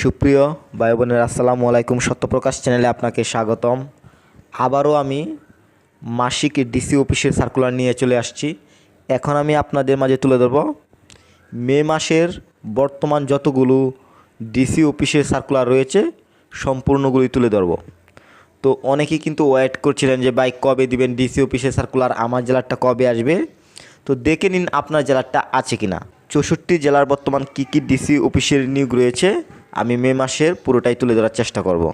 সুপ্রিয় ভাই বোনের, আসসালামু আলাইকুম। সত্যপ্রকাশ চ্যানেলে আপনাকে স্বাগতম। আবারও আমি মাসিক ডিসি অফিসের সার্কুলার নিয়ে চলে আসছি। এখন আমি আপনাদের মাঝে তুলে ধরব মে মাসের বর্তমান যতগুলো ডিসি অফিসের সার্কুলার রয়েছে সম্পূর্ণগুলি তুলে ধরব। তো অনেকেই কিন্তু ওয়েট করছিলেন যে বাইক কবে দিবেন ডিসি অফিসের সার্কুলার আমার জেলারটা কবে আসবে? তো দেখে নিন আপনার জেলারটা আছে কি না চৌষট্টি জেলার বর্তমান কী কী ডিসি অফিসের নিয়োগ রয়েছে। আমি মে মাসের পুরোটাই তুলে ধরার চেষ্টা করব।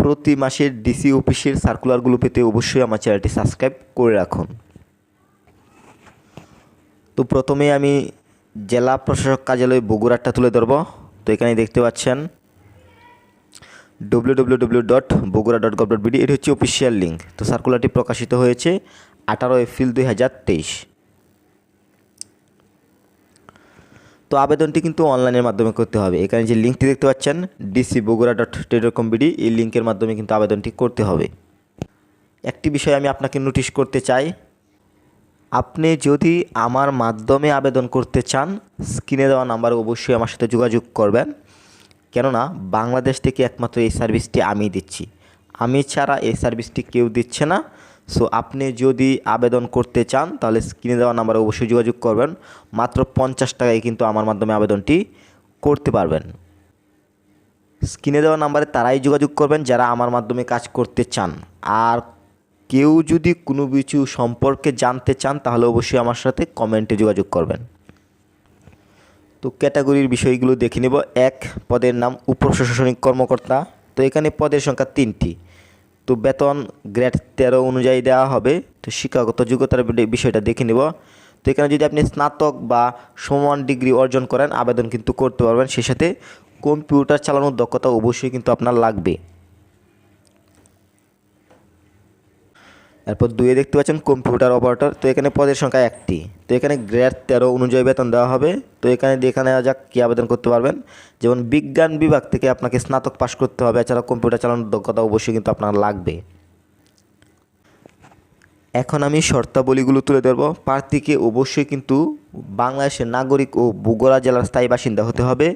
প্রতি মাসের ডিসি অফিসের সার্কুলারগুলো পেতে অবশ্যই আমার চ্যানেলটি সাবস্ক্রাইব করে রাখুন। তো প্রথমে আমি জেলা প্রশাসক কার্যালয় বগুড়াটা তুলে ধরব। তো এখানে দেখতে পাচ্ছেন W W W dot Bogura dot gov dot BD এটি হচ্ছে অফিসিয়াল লিঙ্ক তো সার্কুলারটি প্রকাশিত হয়েছে আঠারো এপ্রিল দুই হাজার তেইশ। তো আবেদনটি কিন্তু অনলাইনের মাধ্যমে করতে হবে। এখানে যে লিঙ্কটি দেখতে পাচ্ছেন DC Bogura dot telecom BD এই লিঙ্কের মাধ্যমে কিন্তু আবেদনটি করতে হবে। একটি বিষয় আমি আপনাকে নোটিশ করতে চাই। আপনি যদি আমার মাধ্যমে আবেদন করতে চান, স্ক্রিনে দেওয়া নাম্বারে অবশ্যই আমার সাথে যোগাযোগ করবেন। কেননা, বাংলাদেশ থেকে একমাত্র এই সার্ভিসটি আমি দিচ্ছি। আমি ছাড়া এই সার্ভিসটি কেউ দিচ্ছে না। সো আপনি যদি আবেদন করতে চান, তাহলে স্ক্রিনে দেওয়া নাম্বারে অবশ্যই যোগাযোগ করবেন। মাত্র পঞ্চাশ টাকায় কিন্তু আমার মাধ্যমে আবেদনটি করতে পারবেন। স্ক্রিনে দেওয়া নাম্বারে তারাই যোগাযোগ করবেন যারা আমার মাধ্যমে কাজ করতে চান। আর কেউ যদি কোনো কিছু সম্পর্কে জানতে চান, তাহলে অবশ্যই আমার সাথে কমেন্টে যোগাযোগ করবেন। তো, ক্যাটাগরির বিষয়গুলো দেখে নেব। এক, পদের নাম, উপপ্রশাসনিক কর্মকর্তা। তো, এখানে পদের সংখ্যা তিনটি। তো বেতন গ্রেড তেরো অনুযায়ী দেওয়া হবে। তো শিক্ষাগত যোগ্যতার বিষয়টা দেখে নেব। তো এখানে যদি আপনি স্নাতক বা সমান ডিগ্রি অর্জন করেন, আবেদন কিন্তু করতে পারবেন। সেই সাথে কম্পিউটার চালানোর দক্ষতা অবশ্যই কিন্তু আপনার লাগবে। এরপর দুয়ে দেখতে পাচ্ছেন কম্পিউটার অপারেটর তো এখানে পদের সংখ্যা একটি। তো এখানে গ্রেড তেরো অনুযায়ী বেতন দেওয়া হবে। তো এখানে দেখে নেওয়া যাক কী আবেদন করতে পারবেন। যেমন বিজ্ঞান বিভাগ থেকে আপনাকে স্নাতক পাশ করতে হবে এছাড়া কম্পিউটার চালানোর দক্ষতা অবশ্যই কিন্তু আপনার লাগবে। এখন আমি শর্তাবলীগুলো তুলে ধরবো। প্রার্থীকে অবশ্যই কিন্তু বাংলাদেশের নাগরিক ও বগুড়া জেলার স্থায়ী বাসিন্দা হতে হবে।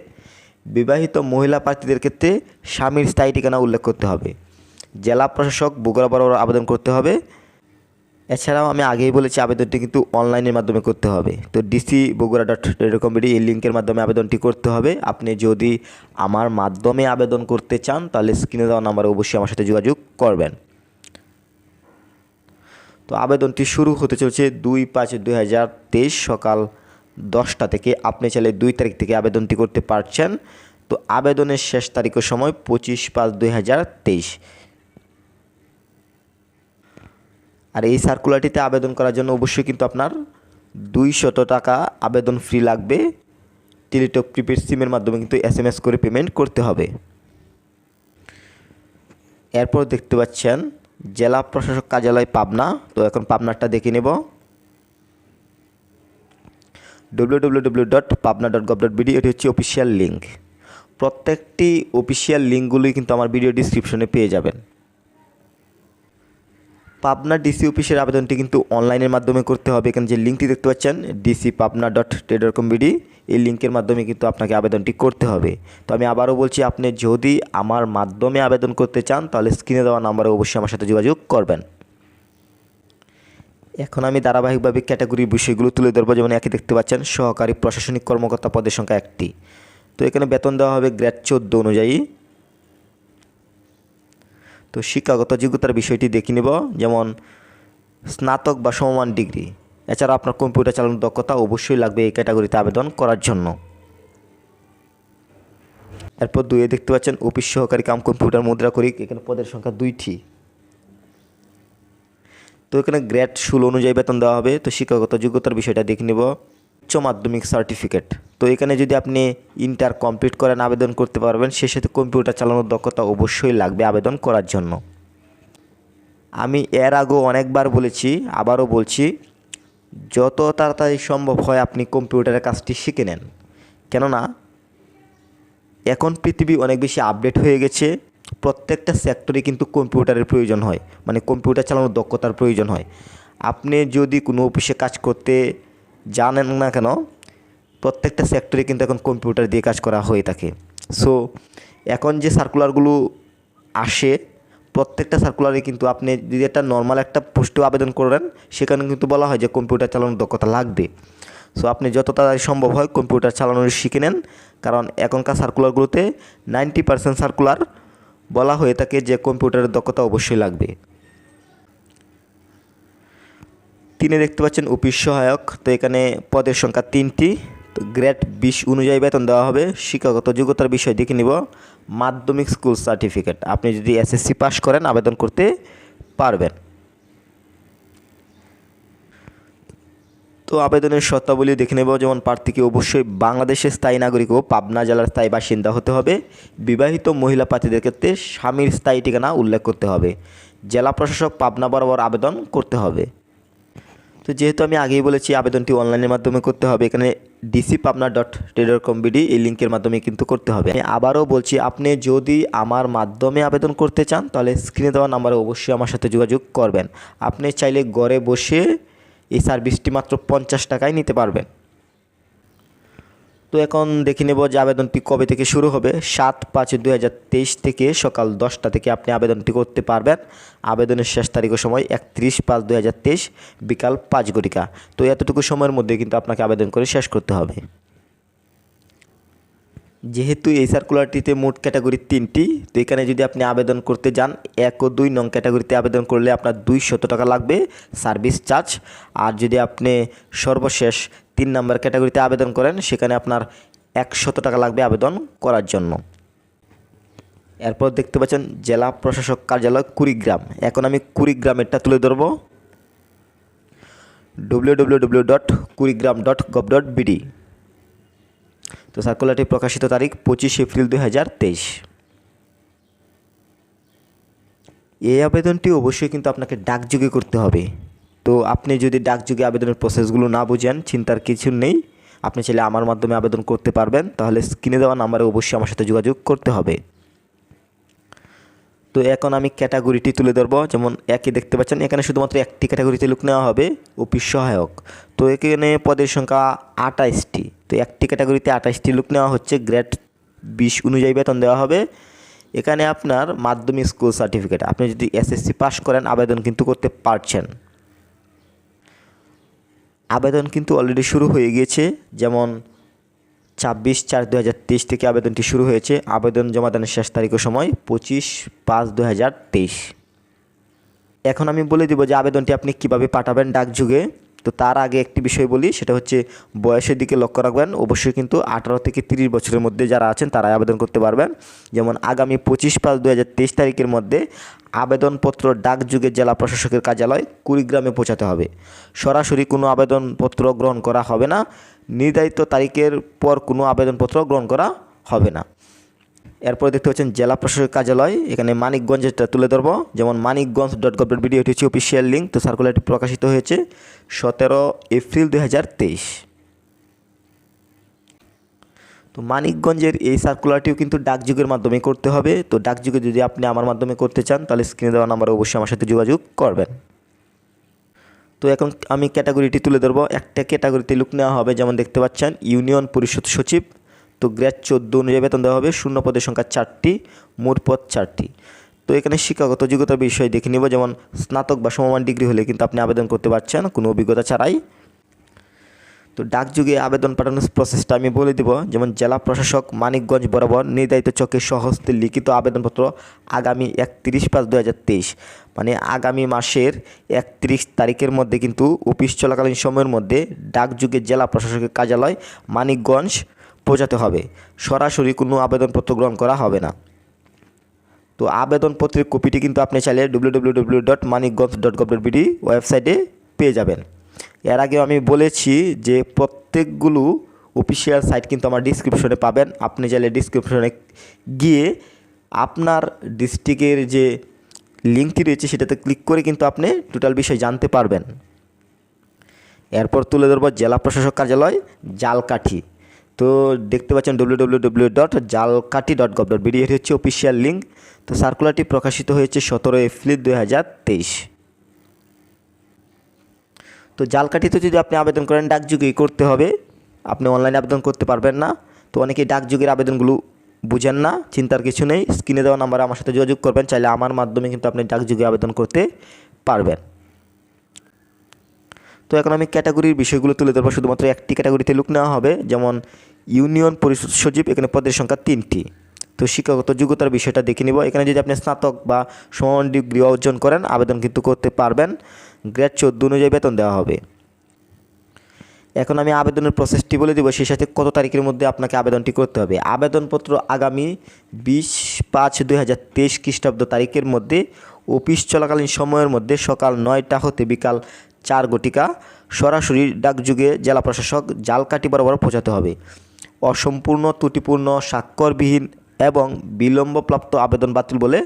বিবাহিত মহিলা প্রার্থীদের ক্ষেত্রে স্বামীর স্থায়ী ঠিকানা উল্লেখ করতে হবে। জেলা প্রশাসক বগুড়া বরাবর আবেদন করতে হবে। এছাড়াও আমি আগেই বলেছি, আবেদনটি কিন্তু অনলাইনের মাধ্যমে করতে হবে। তো ডিসি বগুড়া ডট টেলিকমেডি এই লিঙ্কের মাধ্যমে আবেদনটি করতে হবে। আপনি যদি আমার মাধ্যমে আবেদন করতে চান, তাহলে স্ক্রিনে দেওয়া নাম্বারে অবশ্যই আমার সাথে যোগাযোগ করবেন। তো আবেদনটি শুরু হতে চলছে দুই পাঁচ দুই হাজার তেইশ সকাল দশটা থেকে। আপনি চাইলে দুই তারিখ থেকে আবেদনটি করতে পারছেন। তো আবেদনের শেষ তারিখের সময় পঁচিশ পাঁচ দুই হাজার তেইশ। আর এই সার্কুলারটিতে আবেদন করার জন্য অবশ্যই কিন্তু আপনার দুইশত টাকা আবেদন ফ্রি লাগবে। টেলিটক প্রিপেড সিমের মাধ্যমে কিন্তু এস এম এস করে পেমেন্ট করতে হবে। এরপর দেখতে পাচ্ছেন, জেলা প্রশাসক কার্যালয় পাবনা। তো এখন পাবনারটা দেখে নেব। W W W dot Pabna dot gov dot BD এটি হচ্ছে অফিসিয়াল লিঙ্ক প্রত্যেকটি অফিসিয়াল লিঙ্কগুলোই কিন্তু আমার ভিডিও ডিসক্রিপশনে পেয়ে যাবেন। পাবনা ডিসি অফিসের আবেদনটি কিন্তু অনলাইনের মাধ্যমে করতে হবে। এখানে যে লিঙ্কটি দেখতে পাচ্ছেন DC Pabna dot telecom BD এই লিঙ্কের মাধ্যমে কিন্তু আপনাকে আবেদনটি করতে হবে। তো আমি আবারও বলছি, আপনি যদি আমার মাধ্যমে আবেদন করতে চান, তাহলে স্ক্রিনে দেওয়া নাম্বারে অবশ্যই আমার সাথে যোগাযোগ করবেন। এখন আমি ধারাবাহিকভাবে ক্যাটাগরির বিষয়গুলো তুলে ধরবো। যেমন একই দেখতে পাচ্ছেন, সহকারী প্রশাসনিক কর্মকর্তা পদের সংখ্যা একটি। তো এখানে বেতন দেওয়া হবে গ্রেড চোদ্দ অনুযায়ী। তো শিক্ষাগত যোগ্যতার বিষয়টি দেখে নেব, যেমন স্নাতক বা সমমান ডিগ্রি। এছাড়া আপনার কম্পিউটার চালানোর দক্ষতা অবশ্যই লাগবে এই ক্যাটাগরিতে আবেদন করার জন্য। এরপর দুয়ে দেখতে পাচ্ছেন, অফিস সহকারী কাম কম্পিউটার মুদ্রা করি এখানে পদের সংখ্যা দুইটি। তো এখানে গ্রেড ষোলো অনুযায়ী বেতন দেওয়া হবে, তো শিক্ষাগত যোগ্যতার বিষয়টা দেখে নেব। উচ্চ মাধ্যমিক সার্টিফিকেট তো এখানে যদি আপনি ইন্টার কমপ্লিট করেন, আবেদন করতে পারবেন সে সাথে কম্পিউটার চালানোর দক্ষতা অবশ্যই লাগবে আবেদন করার জন্য। আমি এর আগেও অনেকবার বলেছি, আবারও বলছি, যত তাড়াতাড়ি সম্ভব হয় আপনি কম্পিউটারের কাজটি শিখে নেন। কেননা, এখন পৃথিবী অনেক বেশি আপডেট হয়ে গেছে, প্রত্যেকটা সেক্টরে কিন্তু কম্পিউটারের প্রয়োজন হয় মানে কম্পিউটার চালানোর দক্ষতার প্রয়োজন হয়। আপনি যদি কোনো অফিসে কাজ করতে জানেন না কেন, প্রত্যেকটা সেক্টরে কিন্তু এখন কম্পিউটার দিয়ে কাজ করা হয়ে থাকে। সো এখন যে সার্কুলারগুলো আসে, প্রত্যেকটা সার্কুলারে কিন্তু আপনি যদি একটা নর্মাল একটা পোস্টে আবেদন করেন, সেখানে কিন্তু বলা হয় যে কম্পিউটার চালানোর দক্ষতা লাগবে। সো আপনি যত তাড়াতাড়ি সম্ভব হয় কম্পিউটার চালানোর শিখে নেন, কারণ এখনকার সার্কুলারগুলোতে নাইনটি পার্সেন্ট সার্কুলার বলা হয়ে থাকে যে কম্পিউটারের দক্ষতা অবশ্যই লাগবে। তিনে দেখতে পাচ্ছেন অফিস সহায়ক। তো এখানে পদের সংখ্যা তিনটি। তো গ্রেড বিশ অনুযায়ী বেতন দেওয়া হবে। শিক্ষাগত যোগ্যতার বিষয় দেখে নিব। মাধ্যমিক স্কুল সার্টিফিকেট। আপনি যদি এসএসসি পাস করেন, আবেদন করতে পারবেন। তো আবেদনের শর্তাবলী দেখে নেব। যেমন প্রার্থীকে অবশ্যই বাংলাদেশের স্থায়ী নাগরিক ও পাবনা জেলার স্থায়ী বাসিন্দা হতে হবে। বিবাহিত মহিলা প্রার্থীদের ক্ষেত্রে স্বামীর স্থায়ী ঠিকানা উল্লেখ করতে হবে। জেলা প্রশাসক পাবনা বরাবর আবেদন করতে হবে। তো যেহেতু আমি আগেই বলেছি আবেদনটি অনলাইনের মাধ্যমে করতে হবে, এখানে DC Pabna dot telecom BD এই লিঙ্কের মাধ্যমে কিন্তু করতে হবে। আমি আবারও বলছি, আপনি যদি আমার মাধ্যমে আবেদন করতে চান, তাহলে স্ক্রিনে দেওয়া নাম্বারে অবশ্যই আমার সাথে যোগাযোগ করবেন। আপনি চাইলে ঘরে বসে এই সার্ভিসটি মাত্র পঞ্চাশ টাকায় নিতে পারবেন। তো এখন দেখে নেব যে আবেদনটি কবে থেকে শুরু হবে। সাত পাঁচ দু থেকে সকাল দশটা থেকে আপনি আবেদনটি করতে পারবেন। আবেদনের শেষ তারিখের সময় একত্রিশ পাঁচ তেইশ, বিকাল পাঁচ ঘটিকা। তো এতটুকু সময়ের মধ্যে কিন্তু আপনাকে আবেদন করে শেষ করতে হবে। যেহেতু এই সার্কুলারটিতে মোট ক্যাটাগরি তিনটি, তো এখানে যদি আপনি আবেদন করতে যান, এক ও দুই নং ক্যাটাগরিতে আবেদন করলে আপনার দুইশত টাকা লাগবে সার্ভিস চার্জ। আর যদি আপনি সর্বশেষ তিন নম্বর ক্যাটাগরিতে আবেদন করেন, সেখানে আপনার একশত টাকা লাগবে আবেদন করার জন্য। এরপর দেখতে পাচ্ছেন জেলা প্রশাসক কার্যালয় কুড়িগ্রাম। এখন আমি কুড়িগ্রামেরটা তুলে ধরবো। W W W dot Kurigram dot gov dot BD তো সার্কুলারটি প্রকাশিত তারিখ পঁচিশ এপ্রিল দুই হাজার তেইশ। এই আবেদনটি অবশ্যই কিন্তু আপনাকে ডাকযোগে করতে হবে। তো আপনি যদি ডাকযোগে আবেদনের প্রসেসগুলো না বুঝেন, চিন্তার কিছু নেই। আপনি চাইলে আমার মাধ্যমে আবেদন করতে পারবেন। তাহলে স্ক্রিনে দেওয়া নাম্বারে অবশ্যই আমার সাথে যোগাযোগ করতে হবে। তো এখন আমি ক্যাটাগরিটি তুলে ধরবো। যেমন একই দেখতে পাচ্ছেন, এখানে শুধুমাত্র একটি ক্যাটাগরিতে লুক নেওয়া হবে, অফিস সহায়ক। তো এখানে পদের সংখ্যা আঠাইশটি। তো একটি ক্যাটাগরিতে আঠাইশটি লুক নেওয়া হচ্ছে, গ্রেড বিশ অনুযায়ী বেতন দেওয়া হবে। এখানে আপনার মাধ্যমিক স্কুল সার্টিফিকেট। আপনি যদি এসএসসি পাস করেন, আবেদন কিন্তু করতে পারছেন। আবেদন কিন্তু অলরেডি শুরু হয়ে গিয়েছে। যেমন ছাব্বিশ চার দু হাজার তেইশ থেকে আবেদনটি শুরু হয়েছে। আবেদন জমা জমাদানের শেষ তারিখের সময় পঁচিশ পাঁচ দু হাজার তেইশ। এখন আমি বলে দেবো যে আবেদনটি আপনি কীভাবে পাঠাবেন ডাকযুগে। তো তার আগে একটি বিষয় বলি, সেটা হচ্ছে বয়সের দিকে লক্ষ্য রাখবেন। অবশ্যই কিন্তু আঠারো থেকে তিরিশ বছরের মধ্যে যারা আছেন, তারাই আবেদন করতে পারবেন। যেমন আগামী পঁচিশ পাঁচ দু তারিখের মধ্যে আবেদনপত্র ডাকযুগে জেলা প্রশাসকের কার্যালয় কুড়িগ্রামে পৌঁছাতে হবে। সরাসরি কোনো আবেদনপত্র গ্রহণ করা হবে না। নির্ধারিত তারিখের পর কোনো আবেদনপত্র গ্রহণ করা হবে না। এরপরে দেখতে পাচ্ছেন জেলা প্রশাসক কার্যালয়, এখানে মানিকগঞ্জেরটা তুলে ধরবো, যেমন Manikganj dot gov dot BD এটি হচ্ছে অফিসিয়াল লিঙ্ক তো সার্কুলারটি প্রকাশিত হয়েছে সতেরো এপ্রিল দুই হাজার তেইশ। তো মানিকগঞ্জের এই সার্কুলারটিও কিন্তু ডাকযুগের মাধ্যমে করতে হবে, তো ডাকযুগে যদি আপনি আমার মাধ্যমে করতে চান, তাহলে স্ক্রিনে দেওয়া নাম্বারে অবশ্যই আমার সাথে যোগাযোগ করবেন। তো এখন আমি ক্যাটাগরিটি তুলে ধরবো, একটা ক্যাটাগরিতে লুক নেওয়া হবে, যেমন দেখতে পাচ্ছেন ইউনিয়ন পরিষদ সচিব তো গ্রেড চোদ্দ অনুযায়ী বেতন দেওয়া হবে, শূন্য পদের সংখ্যা চারটি, মোট পদ চারটি। তো এখানে শিক্ষাগত যোগ্যতার বিষয় দেখে নিব, যেমন স্নাতক বা সমমান ডিগ্রি হলে কিন্তু আপনি আবেদন করতে পারছেন, কোনো অভিজ্ঞতা ছাড়াই। তো ডাকযুগে আবেদন পাঠানোর প্রসেসটা আমি বলে দেব, যেমন জেলা প্রশাসক মানিকগঞ্জ বরাবর নির্ধারিত চকে সহস্তে লিখিত আবেদনপত্র আগামী একত্রিশ পাঁচ দু মানে আগামী মাসের একত্রিশ তারিখের মধ্যে কিন্তু অফিস চলাকালীন সময়ের মধ্যে ডাকযুগে জেলা প্রশাসকের কার্যালয় মানিকগঞ্জ পৌঁছাতে হবে। সরাসরি কোনো আবেদনপত্র গ্রহণ করা হবে না। তো আবেদনপত্রের কপিটি কিন্তু আপনি চাইলে W W W dot Manikganj dot gov BD ওয়েবসাইটে পেয়ে যাবেন। এর আগেও আমি বলেছি যে প্রত্যেকগুলো অফিসিয়াল সাইট কিন্তু আমার ডিসক্রিপশনে পাবেন। আপনি চাইলে ডিসক্রিপশনে গিয়ে আপনার ডিস্ট্রিক্টের যে লিঙ্কটি রয়েছে সেটাতে ক্লিক করে কিন্তু আপনি টোটাল বিষয় জানতে পারবেন। এরপর তুলে ধরবো জেলা প্রশাসক কার্যালয়, জালকাঠি। তো দেখতে পাচ্ছেন W W W dot Jhalakathi dot gov dot BD হচ্ছে অফিসিয়াল লিঙ্ক তো সার্কুলারটি প্রকাশিত হয়েছে সতেরো এপ্রিল দুই হাজার তেইশ। তো জালকাঠিতে যদি আপনি আবেদন করেন ডাকযুগেই করতে হবে। আপনি অনলাইনে আবেদন করতে পারবেন না। তো অনেকেই ডাকযুগের আবেদনগুলো বুঝেন না, চিন্তার কিছু নেই। স্ক্রিনে দেওয়া নাম্বারে আমার সাথে যোগাযোগ করবেন, চাইলে আমার মাধ্যমে কিন্তু আপনি ডাকযুগে আবেদন করতে পারবেন। তো এখন আমি ক্যাটাগরির বিষয়গুলো তুলে ধরবো। শুধুমাত্র একটি ক্যাটাগরিতে লুক নেওয়া হবে, যেমন ইউনিয়ন পরিষদ সচিব, এখানে পদের সংখ্যা তিনটি। তো শিক্ষাগত যোগ্যতার বিষয়টা দেখে নিব। এখানে যদি আপনি স্নাতক বা সমান ডিগ্রি অর্জন করেন, আবেদন কিন্তু করতে পারবেন। গ্রেড চোদ্দ অনুযায়ী বেতন দেওয়া হবে। এখন আমি আবেদনের প্রসেসটি বলে দেবো। সেই সাথে কত তারিখের মধ্যে আপনাকে আবেদনটি করতে হবে? আবেদনপত্র আগামী বিশ পাঁচ দুই হাজার তেইশ খ্রিস্টাব্দ তারিখের মধ্যে, অফিস চলাকালীন সময়ের মধ্যে সকাল নয়টা হতে বিকাল চার গটিকা সরাসরি ডাকযুগে জেলা প্রশাসক জালকাঠি বরাবর পৌঁছাতে হবে। অসম্পূর্ণ, ত্রুটিপূর্ণ, স্বাক্ষরবিহীন এবং বিলম্বপ্রাপ্ত আবেদন বাতিল বলে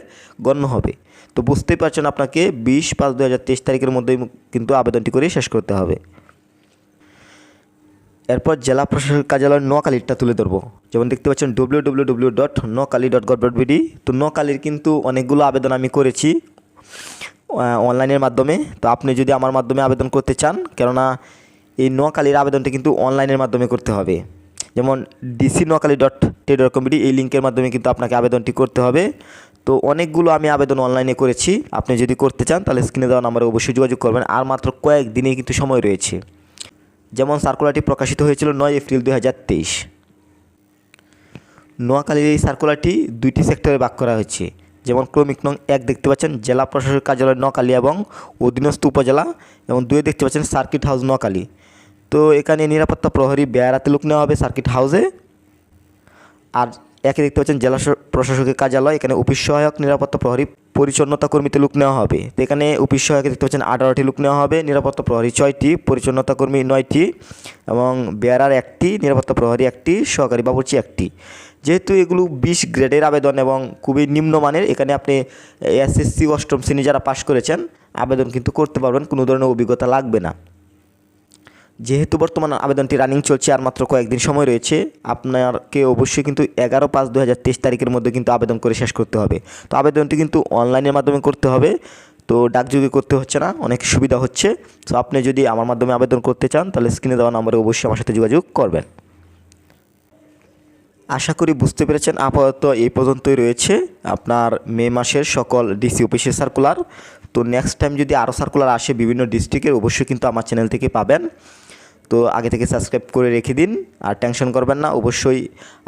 গণ্য হবে। তো বুঝতেই পারছেন আপনাকে বিশ পাঁচ দু তারিখের মধ্যেই কিন্তু আবেদনটি করে শেষ করতে হবে। এরপর জেলা প্রশাসক কার্যালয় নোয়াখালীরটা তুলে ধরবো। যেমন দেখতে পাচ্ছেন W W W dot Noakhali dot gov dot BD তো নোয়াখালীর কিন্তু অনেকগুলো আবেদন আমি করেছি অনলাইনের মাধ্যমে। তো আপনি যদি আমার মাধ্যমে আবেদন করতে চান, কেননা এই নোয়াখালীর আবেদনটা কিন্তু অনলাইনের মাধ্যমে করতে হবে। যেমন ডিসি নোয়াখালী ডট টেড ডট কম এই লিঙ্কের মাধ্যমে কিন্তু আপনাকে আবেদনটি করতে হবে। তো অনেকগুলো আমি আবেদন অনলাইনে করেছি। আপনি যদি করতে চান, তাহলে স্ক্রিনে দেওয়া নাম্বারে অবশ্যই যোগাযোগ করবেন। আর মাত্র কয়েক দিনেই কিন্তু সময় রয়েছে। যেমন সার্কুলারটি প্রকাশিত হয়েছিল নয় এপ্রিল দুই হাজার তেইশ। নোয়াখালীর এই সার্কুলারটি দুইটি সেক্টরে ভাগ করা হয়েছে। যেমন ক্রমিক নং এক দেখতে পাচ্ছেন, জেলা প্রশাসক কার্যালয় নোয়াখালী এবং অধীনস্থ উপজেলা। এবং দুয়ে দেখতে পাচ্ছেন সার্কিট হাউস নোয়াখালী। তো এখানে নিরাপত্তা প্রহরী বেড়াতে লোক নেওয়া হবে সার্কিট হাউসে। আর একে দেখতে পাচ্ছেন জেলা প্রশাসকের কার্যালয়, এখানে অফিস সহায়ক, নিরাপত্তা প্রহরী, পরিচ্ছন্নতা কর্মীতে লোক নেওয়া হবে। তো এখানে অফিস সহায়ক দেখতে পাচ্ছেন আঠারোটি লোক নেওয়া হবে, নিরাপত্তা প্রহরী ছয়টি, পরিচ্ছন্নতা কর্মী নয়টি এবং বেয়ারার একটি, নিরাপত্তা প্রহরী একটি, সহকারী বাবুর্চি একটি। যেহেতু এগুলো বিশ গ্রেডের আবেদন এবং খুবই নিম্নমানের এখানে আপনি এসএসসি অষ্টম শ্রেণি যারা পাশ করেছেন, আবেদন কিন্তু করতে পারবেন, কোনো ধরনের অভিজ্ঞতা লাগবে না। যেহেতু বর্তমান আবেদনটি রানিং চলছে আর মাত্র কয়েকদিন সময় রয়েছে আপনাকে অবশ্যই কিন্তু এগারো পাঁচ দু হাজার তেইশ তারিখের মধ্যে কিন্তু আবেদন করে শেষ করতে হবে। তো আবেদনটি কিন্তু অনলাইনের মাধ্যমে করতে হবে, তো ডাকযোগে করতে হচ্ছে না, অনেক সুবিধা হচ্ছে। তো আপনি যদি আমার মাধ্যমে আবেদন করতে চান, তাহলে স্ক্রিনে দেওয়া নম্বরে অবশ্যই আমার সাথে যোগাযোগ করবেন। আশা করি বুঝতে পেরেছেন, আপাতত এই পর্যন্তই রয়েছে। আপনার মে মাসের সকল ডিসি অফিসের সার্কুলার তো নেক্সট টাইম যদি আরও সার্কুলার আসে বিভিন্ন ডিস্ট্রিক্টের অবশ্যই কিন্তু আমার চ্যানেল থেকে পাবেন। তো আগে থেকে সাবস্ক্রাইব করে রেখে দিন, আর টেনশন করবেন না, অবশ্যই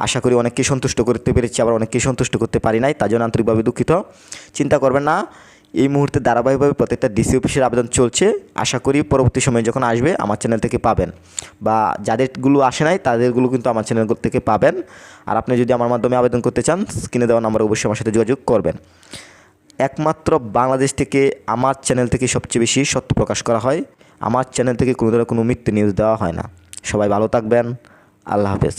আশা করি অনেককে সন্তুষ্ট করতে পেরেছি, আবার অনেককে সন্তুষ্ট করতে পারি নাই, তার জন্য আন্তরিকভাবে দুঃখিত। চিন্তা করবেন না, এই মুহূর্তে ধারাবাহিকভাবে প্রত্যেকটা ডিসি অফিসের আবেদন চলছে, আশা করি পরবর্তী সময়ে যখন আসবে আমার চ্যানেল থেকে পাবেন, বা যাদেরগুলো আসে নাই তাদেরগুলো কিন্তু আমার চ্যানেল থেকে পাবেন, আর আপনি যদি আমার মাধ্যমে আবেদন করতে চান স্ক্রিনে দেওয়া নাম্বার অবশ্যই আমার সাথে যোগাযোগ করবেন। একমাত্র বাংলাদেশ থেকে আমার চ্যানেল থেকে সবচেয়ে বেশি সত্য প্রকাশ করা হয় আমার চ্যানেল থেকে কোনো ধরনের কোনো মিথ্যে নিউজ দেওয়া হয় না। সবাই ভালো থাকবেন। আল্লাহ হাফেজ।